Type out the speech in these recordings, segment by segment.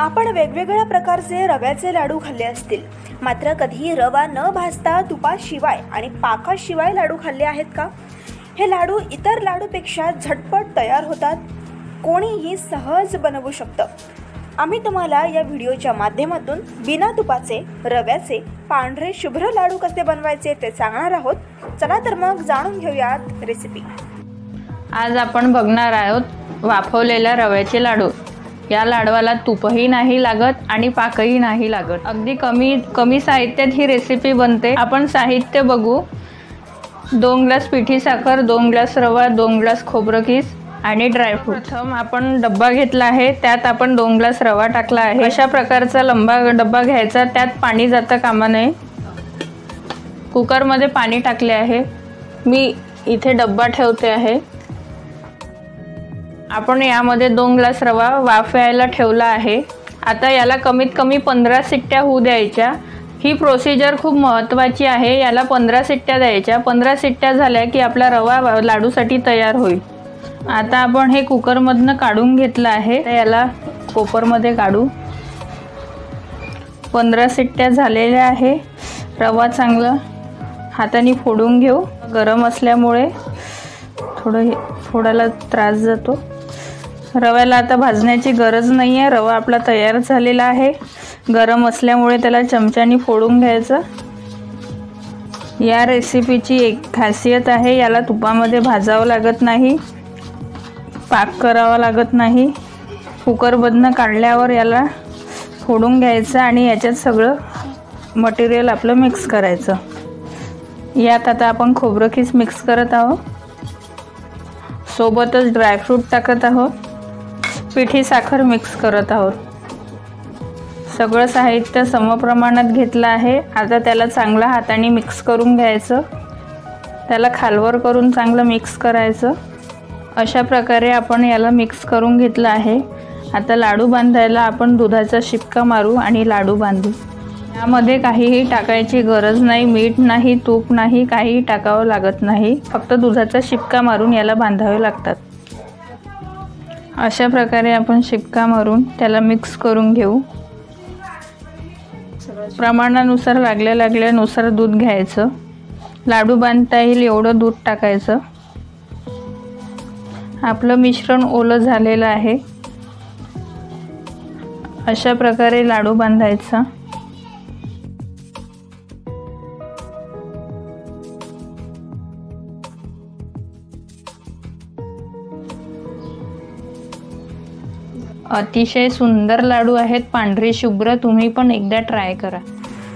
आपण वेगवेगळ्या प्रकारचे रव्याचे लाडू खाल्ले असतील. मात्र कधी रवा न भाजता तुपाशिवाय आणि पाकाशिवाय लाडू खाल्ले आहेत का? हे लाडू इतर लाडूपेक्षा झटपट तयार होतात. कोणीही सहज बनवू शकतं. आम्ही तुम्हाला या व्हिडिओच्या माध्यमातून बिना तुपाचे रव्याचे पांढरे शुभ्र लाडू कसे बनवायचे ते सांगणार आहोत. चला तर मग जाणून घेऊयात रेसिपी आज आपण बघणार आहोत वाफवलेल्या रव्याचे लाडू. या लाडवाला तूपही नाही लागत आणि पाकही नाही लागत. अगदी कमी कमी साहित्यात ही रेसिपी बनते. आपण साहित्य बघू. दोन ग्लास पिठी साखर दोन ग्लास रवा दोन ग्लास खोबरं किस आणि ड्रायफ्रूट प्रथम आपण डब्बा घेतला आहे. त्यात आपण दोन ग्लास रवा टाकला आहे. अशा प्रकारचा लंबा डब्बा घ्यायचा. त्यात पाणी जाता कामा नये कुकरमध्ये पाणी टाकले आहे. मी इथे डब्बा ठेवते आहे. आपण यामध्ये दोन ग्लास रवा वाफ यायला ठेवला आहे. आता याला कमीत कमी पंधरा सिट्ट्या होऊ द्यायच्या. ही प्रोसिजर खूप महत्त्वाची आहे. याला पंधरा सिट्ट्या द्यायच्या. पंधरा सिट्ट्या झाल्या की आपला रवा लाडूसाठी तयार होईल. आता आपण हे कुकरमधनं काढून घेतलं आहे. याला कोपरमध्ये काढू. पंधरा सिट्ट्या झालेल्या आहे. रवा चांगला हाताने फोडून घेऊ. गरम असल्यामुळे थोडं हे फोडायला त्रास जातो. रव्याला आता भाजण्याची गरज नाही आहे रवा आपला तयार झालेला आहे. गरम असल्यामुळे त्याला चमच्याने फोडून घ्यायचं. या रेसिपीची एक खासियत आहे याला तुपामध्ये भाजावं लागत नाही पाक करावा लागत नाही. कुकरमधनं काढल्यावर याला फोडून घ्यायचं आणि याच्यात सगळं मटेरियल आपलं मिक्स करायचं. यात आता आपण खोबरं खीस मिक्स करत आहोत. सोबतच ड्रायफ्रूट टाकत आहोत. पिठी साखर मिक्स करत आहोत. सगळं साहित्य समप्रमाणात घेतलं आहे. आता त्याला चांगलं हाताने मिक्स करून घ्यायचं. त्याला खालवर करून चांगलं मिक्स करायचं. अशा प्रकारे आपण याला मिक्स करून घेतलं आहे. आता लाडू बांधायला आपण दुधाचा शिपका मारू आणि लाडू बांधू. यामध्ये काहीही टाकायची गरज नाही मीठ नाही तूप नाही काहीही टाकावं लागत नाही. फक्त दुधाचा शिपका मारून याला बांधावे लागतात. अशा प्रकारे आपण शिपका मारून त्याला मिक्स करून घेऊ. प्रमाणानुसार लागल्या लागल्यानुसार दूध घ्यायचं. लाडू बांधता येईल एवढं दूध टाकायचं. आपलं मिश्रण ओलं झालेलं आहे. अशा प्रकारे लाडू बांधायचा. अतिशय सुंदर लाडू आहेत पांढरे शुभ्र तुम्ही पण एकदा ट्राय करा.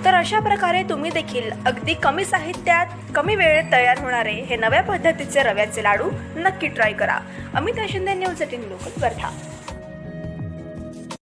तर अशा प्रकारे तुम्ही देखील अगदी कमी साहित्यात कमी वेळेत तयार होणारे हे नव्या पद्धतीचे रव्याचे लाडू नक्की ट्राय करा. Amita Shinde news eighteen local Wardha.